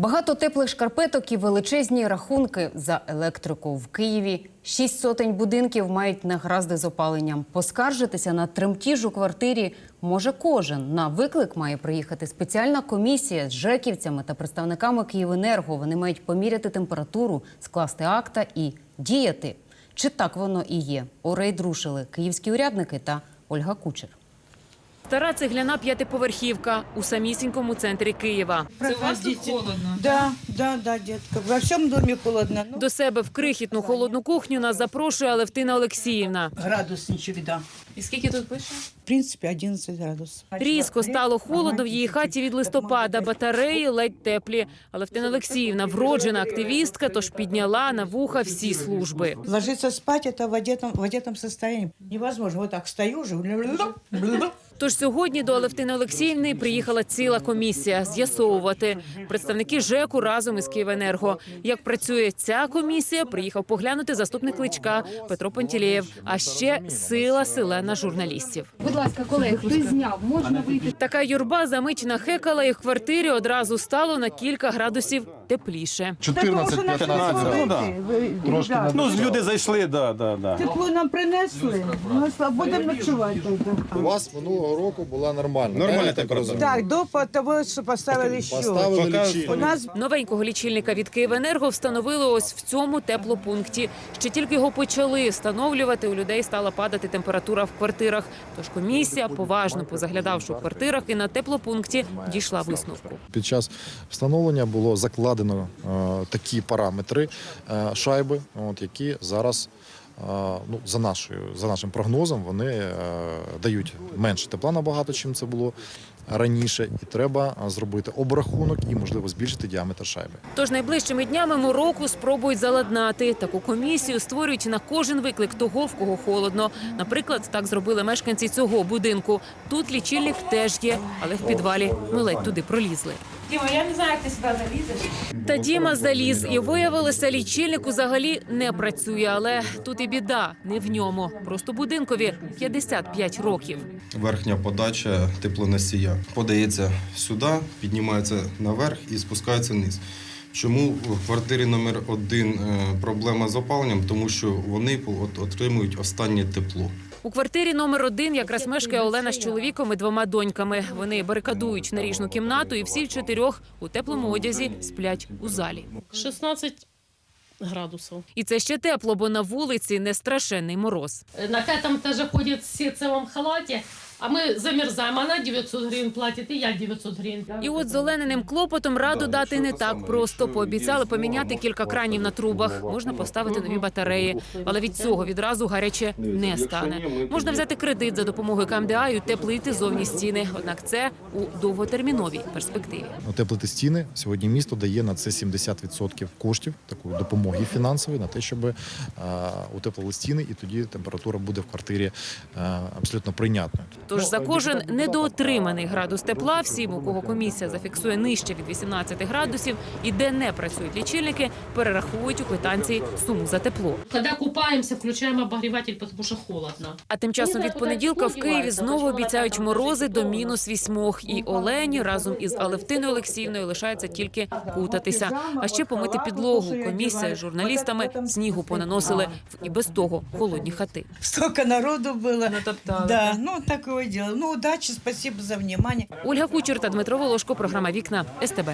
Багато теплих шкарпеток і величезні рахунки за електрику в Києві. Шість сотень будинків мають негаразди з опаленням. Поскаржитися на тремтіж у квартирі може кожен. На виклик має приїхати спеціальна комісія з жеківцями та представниками Київенерго. Вони мають поміряти температуру, скласти акта і діяти. Чи так воно і є? У рейд рушили київські урядники та Ольга Кучер. Стара цегляна п'ятиповерхівка у самісінькому центрі Києва. Проходите. Да, да, да, детка. Во всем доме холодно. Ну, До себе в крихітну холодну кухню нас запрошує Алевтина Олексіївна. градусничек, да. І скільки тут пише? В принципе, 11 градусов. Різко стало холодно в її хаті від листопада. Батареї ледь теплі. Алевтина Олексіївна вроджена активістка, тож підняла на вуха всі служби. Ложиться спать это в одетом, в одетом состоянии. Невозможно. Вот так стою уже. Тож сьогодні до Алевтини Олексіївни приїхала ціла комісія з'ясовувати представники ЖЕКу разом із Київенерго. Як працює ця комісія, приїхав поглянути заступник Кличка Петро Пантілєєв. А ще сила селена журналістів. Будь ласка, колеги, хтось зняв, можна вийти. Така юрба замить нахекала, і в квартирі одразу стало на кілька градусів тепліше. 14-15 Ну, да. Трошки не Ну, люди зайшли, да, да, да. Тепло нам принесли. Ну, будемо ночувати. У вас минулого року була нормальна. Нормальна так температура. Так, до того, що поставили ще. Поставили лічильник. У нас Новенького лічильника від Київенерго встановили ось в цьому теплопункті. Ще тільки його почали встановлювати, у людей стала падати температура в квартирах. Тож комісія, поважно позаглядавши в квартирах і на теплопункті, дійшла висновку. Під час встановлення було закладено е, такі параметри е, шайби, от, які зараз. е, Ну, за нашою за нашим прогнозом, вони е, дають менше тепла набагато, чим це було раніше, і треба зробити обрахунок і можливо збільшити діаметр шайби. Тож найближчими днями мороку спробують заладнати. Таку комісію створюють на кожен виклик того, в кого холодно. Наприклад, так зробили мешканці цього будинку. Тут лічильник теж є, але в підвалі ми ледь туди пролізли. Діма, я не знаю, як ти сюди залізеш. Та Діма заліз і виявилося, лічильник взагалі не працює. Але тут і біда не в ньому. Просто будинкові 55 років. верхня подача теплоносія подається сюди, піднімається наверх і спускається вниз. Чому в квартирі номер один е, проблема з опаленням? Тому що вони от- отримують останнє тепло. У квартирі номер один якраз мешкає Олена з чоловіком і двома доньками. Вони барикадують наріжну кімнату, і всі чотирьох у теплому одязі сплять у залі. 16 градусов. І це ще тепло, бо на вулиці не страшенний мороз. На пятом этаже ходит в ситцевом халате, а мы замерзаем. Она 900 гривен платит, и я 900 гривен. І от з Олениним клопотом раду дати не так просто. Пообіцяли поміняти кілька кранів на трубах. Можна поставити нові батареї, але від цього відразу гаряче не стане. Можна взяти кредит за допомогою КМДА і утеплити зовні стіни. Однак це у довготерміновій перспективі. Утеплити стіни сьогодні місто дає на це 70% коштів такої допомоги фінансової на те, щоб е, утеплили стіни, і тоді температура буде в квартирі е, абсолютно прийнятною. Тож за кожен недоотриманий градус тепла, всім, у кого комісія зафіксує нижче від 18 градусів і де не працюють лічильники, перераховують у квитанції суму за тепло. Когда купаемся, включаем обогреватель, потому что холодно. А тим часом від понеділка в Києві знову обіцяють морози до мінус вісьмох. І Олені разом із Алевтиною Олексіївною лишається тільки кутатися. А ще помити підлогу. Комісія з журналістами снігу понаносили в і без того холодні хати. столько народу было. Да, ну такое дело. Ну, удачи, спасибо за внимание. Ольга Кучер та Дмитро Волошко. Програма Вікна СТБ.